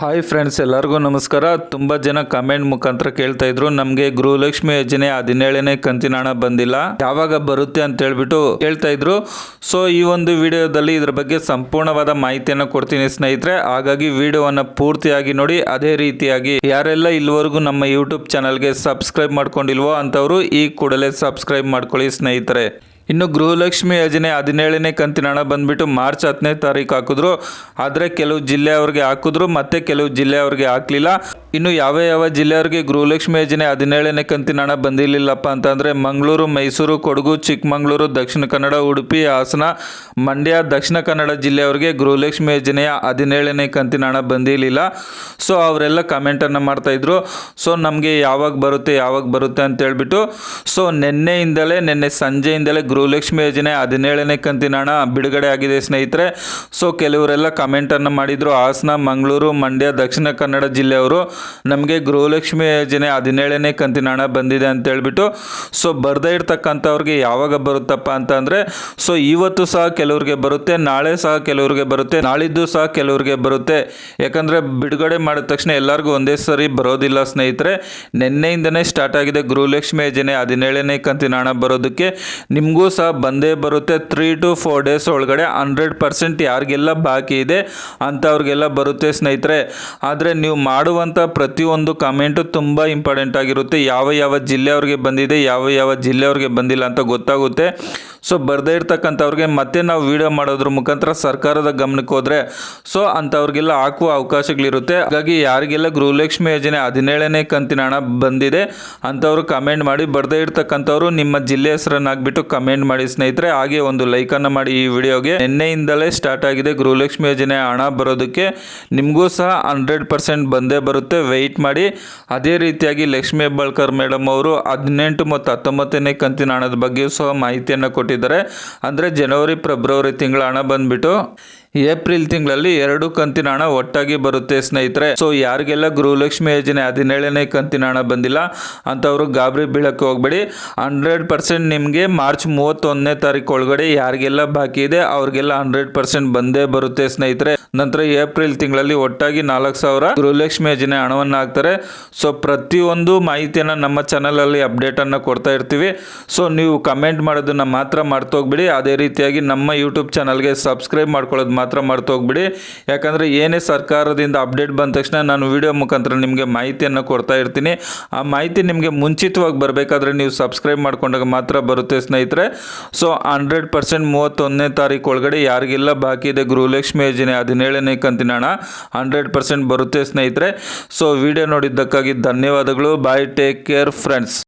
Hi friends ಎಲ್ಲರಿಗೂ ನಮಸ್ಕಾರ. ತುಂಬ ಜನ ಕಮೆಂಟ್ ಮುಖಾಂತರ ಕೇಳ್ತಾ ಇದ್ರು. ನಮಗೆ ಗೃಹಲಕ್ಷ್ಮಿ ಯೋಜನೆ ಹದಿನೇಳನೇ ಕಂತಿನ ಹಣ ಬಂದಿಲ್ಲ. ಯಾವಾಗ ಬರುತ್ತೆ ಅಂತ ಹೇಳ್ಬಿಟ್ಟು ಕೇಳ್ತಾ ಇದ್ರು. ಸೊ ಈ ಒಂದು ವಿಡಿಯೋದಲ್ಲಿ ಇದ್ರ ಬಗ್ಗೆ ಸಂಪೂರ್ಣವಾದ ಮಾಹಿತಿಯನ್ನು ಕೊಡ್ತೀನಿ ಸ್ನೇಹಿತರೆ. ಹಾಗಾಗಿ ವಿಡಿಯೋವನ್ನು ಪೂರ್ತಿಯಾಗಿ ನೋಡಿ. ಅದೇ ರೀತಿಯಾಗಿ ಯಾರೆಲ್ಲ ಇಲ್ಲಿವರೆಗೂ ನಮ್ಮ ಯೂಟ್ಯೂಬ್ ಚಾನಲ್ಗೆ ಸಬ್ಸ್ಕ್ರೈಬ್ ಮಾಡ್ಕೊಂಡಿಲ್ವೋ ಅಂತವರು ಈ ಕೂಡಲೇ ಸಬ್ಸ್ಕ್ರೈಬ್ ಮಾಡ್ಕೊಳ್ಳಿ ಸ್ನೇಹಿತರೆ. ಇನ್ನು ಗೃಹಲಕ್ಷ್ಮಿ ಯೋಜನೆ ಹದಿನೇಳನೇ ಕಂತಿನ ಹಣ ಬಂದ್ಬಿಟ್ಟು ಮಾರ್ಚ್ ಹತ್ತನೇ ತಾರೀಕು ಹಾಕಿದ್ರು. ಆದರೆ ಕೆಲವು ಜಿಲ್ಲೆಯವ್ರಿಗೆ ಹಾಕಿದ್ರು, ಮತ್ತೆ ಕೆಲವು ಜಿಲ್ಲೆಯವ್ರಿಗೆ ಹಾಕಲಿಲ್ಲ. ಇನ್ನು ಯಾವ ಯಾವ ಜಿಲ್ಲೆಯವ್ರಿಗೆ ಗೃಹಲಕ್ಷ್ಮಿ ಯೋಜನೆ ಹದಿನೇಳನೇ ಕಂತಿನ ಹಣ ಬಂದಿರಲಿಲ್ಲಪ್ಪ ಅಂತಂದರೆ ಮಂಗಳೂರು, ಮೈಸೂರು, ಕೊಡಗು, ಚಿಕ್ಕಮಗಳೂರು, ದಕ್ಷಿಣ ಕನ್ನಡ, ಉಡುಪಿ, ಹಾಸನ, ಮಂಡ್ಯ, ದಕ್ಷಿಣ ಕನ್ನಡ ಜಿಲ್ಲೆಯವರಿಗೆ ಗೃಹಲಕ್ಷ್ಮಿ ಯೋಜನೆಯ ಹದಿನೇಳನೇ ಕಂತಿನ ಹಣ ಬಂದಿರಲಿಲ್ಲ. ಸೊ ಅವರೆಲ್ಲ ಕಮೆಂಟನ್ನು ಮಾಡ್ತಾಯಿದ್ರು ಸೊ ನಮಗೆ ಯಾವಾಗ ಬರುತ್ತೆ ಯಾವಾಗ ಬರುತ್ತೆ ಅಂತ ಹೇಳ್ಬಿಟ್ಟು ಸೊ ನಿನ್ನೆಯಿಂದಲೇ, ನಿನ್ನೆ ಸಂಜೆಯಿಂದಲೇ ಗೃಹಲಕ್ಷ್ಮಿ ಯೋಜನೆ ಹದಿನೇಳನೇ ಕಂತಿನ ಹಣ ಬಿಡುಗಡೆ ಆಗಿದೆ ಸ್ನೇಹಿತರೆ. ಸೊ ಕೆಲವರೆಲ್ಲ ಕಮೆಂಟನ್ನು ಮಾಡಿದರು. ಹಾಸನ, ಮಂಗಳೂರು, ಮಂಡ್ಯ, ದಕ್ಷಿಣ ಕನ್ನಡ ಜಿಲ್ಲೆಯವರು. ನಮಗೆ ಗೃಹಲಕ್ಷ್ಮಿ ಯೋಜನೆ ಹದಿನೇಳನೇ ಕಂತಿನ ಹಣ ಬಂದಿದೆ ಅಂತ ಹೇಳ್ಬಿಟ್ಟು ಸೊ ಬರ್ದೇ ಇರ್ತಕ್ಕಂಥವ್ರಿಗೆ ಯಾವಾಗ ಬರುತ್ತಪ್ಪ ಅಂತಂದರೆ ಸೊ ಇವತ್ತು ಸಹ ಕೆಲವ್ರಿಗೆ ಬರುತ್ತೆ, ನಾಳೆ ಸಹ ಕೆಲವ್ರಿಗೆ ಬರುತ್ತೆ, ನಾಳಿದ್ದು ಸಹ ಕೆಲವ್ರಿಗೆ ಬರುತ್ತೆ. ಯಾಕಂದರೆ ಬಿಡುಗಡೆ ಮಾಡಿದ ತಕ್ಷಣ ಎಲ್ಲರಿಗೂ ಒಂದೇ ಸರಿ ಬರೋದಿಲ್ಲ ಸ್ನೇಹಿತರೆ. ನಿನ್ನೆಯಿಂದನೇ ಸ್ಟಾರ್ಟ್ ಆಗಿದೆ ಗೃಹಲಕ್ಷ್ಮಿ ಯೋಜನೆ ಹದಿನೇಳನೇ ಕಂತಿನ ಹಣ ಬರೋದಕ್ಕೆ. ನಿಮಗೂ ಸಹ ಬಂದೇ ಬರುತ್ತೆ ತ್ರೀ ಟು ಫೋರ್ ಡೇಸ್ ಒಳಗಡೆ ಹಂಡ್ರೆಡ್ ಪರ್ಸೆಂಟ್ ಯಾರಿಗೆಲ್ಲ ಬಾಕಿ ಇದೆ ಅಂಥವ್ರಿಗೆಲ್ಲ ಬರುತ್ತೆ ಸ್ನೇಹಿತರೆ. ಆದರೆ ನೀವು ಮಾಡುವಂಥ ಪ್ರತಿಯೊಂದು ಕಮೆಂಟು ತುಂಬ ಇಂಪಾರ್ಟೆಂಟ್ ಆಗಿರುತ್ತೆ. ಯಾವ ಯಾವ ಜಿಲ್ಲೆಯವ್ರಿಗೆ ಬಂದಿದೆ, ಯಾವ ಯಾವ ಜಿಲ್ಲೆಯವ್ರಿಗೆ ಬಂದಿಲ್ಲ ಅಂತ ಗೊತ್ತಾಗುತ್ತೆ. ಸೊ ಬರದೇ ಇರ್ತಕ್ಕಂಥವ್ರಿಗೆ ಮತ್ತೆ ನಾವು ವಿಡಿಯೋ ಮಾಡೋದ್ರ ಮುಖಾಂತರ ಸರ್ಕಾರದ ಗಮನಕ್ಕೆ ಹೋದರೆ ಸೊ ಅಂಥವ್ರಿಗೆಲ್ಲ ಹಾಕುವ ಅವಕಾಶಗಳಿರುತ್ತೆ. ಹಾಗಾಗಿ ಯಾರಿಗೆಲ್ಲ ಗೃಹಲಕ್ಷ್ಮಿ ಯೋಜನೆ ಹದಿನೇಳನೇ ಕಂತಿನ ಹಣ ಬಂದಿದೆ, ಅಂಥವ್ರು ಕಮೆಂಟ್ ಮಾಡಿ, ಬರದೇ ಇರ್ತಕ್ಕಂಥವ್ರು ನಿಮ್ಮ ಜಿಲ್ಲೆ ಹೆಸರನ್ನಾಗ್ಬಿಟ್ಟು ಕಮೆಂಟ್ ಮಾಡಿ ಸ್ನೇಹಿತರೆ. ಹಾಗೆ ಒಂದು ಲೈಕನ್ನು ಮಾಡಿ ಈ ವಿಡಿಯೋಗೆ ನಿನ್ನೆಯಿಂದಲೇ ಸ್ಟಾರ್ಟ್ ಆಗಿದೆ ಗೃಹಲಕ್ಷ್ಮಿ ಯೋಜನೆ ಹಣ ಬರೋದಕ್ಕೆ. ನಿಮಗೂ ಸಹ ಹಂಡ್ರೆಡ್ ಪರ್ಸೆಂಟ್ ಬಂದೇ ಬರುತ್ತೆ. ವೆಯ್ಟ್ ಮಾಡಿ. ಅದೇ ರೀತಿಯಾಗಿ ಲಕ್ಷ್ಮೀ ಹೆಬ್ಬಾಳ್ಕರ್ ಮೇಡಮ್ ಅವರು ಹದಿನೆಂಟು ಮತ್ತು ಹತ್ತೊಂಬತ್ತನೇ ಕಂತಿನ ಹಣದ ಬಗ್ಗೆಯೂ ಸಹ ಮಾಹಿತಿಯನ್ನು ಕೊಟ್ಟಿದ್ದಾರೆ. ಅಂದರೆ ಜನವರಿ ಫೆಬ್ರವರಿ ತಿಂಗಳ ಹಣ ಬಂದ್ಬಿಟ್ಟು ಏಪ್ರಿಲ್ ತಿಂಗಳಲ್ಲಿ ಎರಡು ಕಂತಿನ ಹಣ ಒಟ್ಟಾಗಿ ಬರುತ್ತೆ ಸ್ನೇಹಿತರೆ. ಸೊ ಯಾರಿಗೆಲ್ಲ ಗೃಹಲಕ್ಷ್ಮಿ ಯೋಜನೆ ಹದಿನೇಳನೇ ಕಂತಿನ ಹಣ ಬಂದಿಲ್ಲ ಅಂಥವ್ರು ಗಾಬರಿ ಬೀಳಕ್ಕೆ ಹೋಗ್ಬೇಡಿ. ಹಂಡ್ರೆಡ್ ಪರ್ಸೆಂಟ್ ನಿಮಗೆ ಮಾರ್ಚ್ ಮೂವತ್ತೊಂದನೇ ತಾರೀಕು ಒಳಗಡೆ ಯಾರಿಗೆಲ್ಲ ಬಾಕಿ ಇದೆ, ಅವ್ರಿಗೆಲ್ಲ ಹಂಡ್ರೆಡ್ ಪರ್ಸೆಂಟ್ ಬಂದೇ ಬರುತ್ತೆ ಸ್ನೇಹಿತರೆ. ನಂತರ ಏಪ್ರಿಲ್ ತಿಂಗಳಲ್ಲಿ ಒಟ್ಟಾಗಿ ನಾಲ್ಕು ಸಾವಿರ ಗೃಹಲಕ್ಷ್ಮಿ ಯೋಜನೆ ಹಣವನ್ನು ಹಾಕ್ತಾರೆ. ಸೊ ಪ್ರತಿಯೊಂದು ಮಾಹಿತಿಯನ್ನು ನಮ್ಮ ಚಾನಲಲ್ಲಿ ಅಪ್ಡೇಟನ್ನು ಕೊಡ್ತಾ ಇರ್ತೀವಿ. ಸೊ ನೀವು ಕಮೆಂಟ್ ಮಾಡೋದನ್ನು ಮಾತ್ರ ಮಾಡ್ತೋಗ್ಬಿಡಿ ಅದೇ ರೀತಿಯಾಗಿ ನಮ್ಮ ಯೂಟ್ಯೂಬ್ ಚಾನಲ್ಗೆ ಸಬ್ಸ್ಕ್ರೈಬ್ ಮಾಡ್ಕೊಳ್ಳೋದು ಮಾತ್ರ ಮಾಡ್ತೋಗ್ಬಿಡಿ ಯಾಕಂದರೆ ಏನೇ ಸರ್ಕಾರದಿಂದ ಅಪ್ಡೇಟ್ ಬಂದ ತಕ್ಷಣ ನಾನು ವಿಡಿಯೋ ಮುಖಾಂತರ ನಿಮಗೆ ಮಾಹಿತಿಯನ್ನು ಕೊಡ್ತಾ ಇರ್ತೀನಿ. ಆ ಮಾಹಿತಿ ನಿಮಗೆ ಮುಂಚಿತವಾಗಿ ಬರಬೇಕಾದ್ರೆ ನೀವು ಸಬ್ಸ್ಕ್ರೈಬ್ ಮಾಡ್ಕೊಂಡಾಗ ಮಾತ್ರ ಬರುತ್ತೆ ಸ್ನೇಹಿತರೆ. ಸೊ, ಹಂಡ್ರೆಡ್ ಪರ್ಸೆಂಟ್ ಮೂವತ್ತೊಂದನೇ ತಾರೀಕು ಒಳಗಡೆ ಯಾರಿಗೆಲ್ಲ ಬಾಕಿ ಇದೆ ಗೃಹಲಕ್ಷ್ಮಿ ಯೋಜನೆ ಹದಿನೇಳನೇ ಕಂತಿನ ಹಣ ಹಂಡ್ರೆಡ್ ಪರ್ಸೆಂಟ್ ಬರುತ್ತೆ ಸ್ನೇಹಿತರೆ. ಸೊ, ವಿಡಿಯೋ ನೋಡಿದ್ದಕ್ಕಾಗಿ ಧನ್ಯವಾದಗಳು. Bye take care friends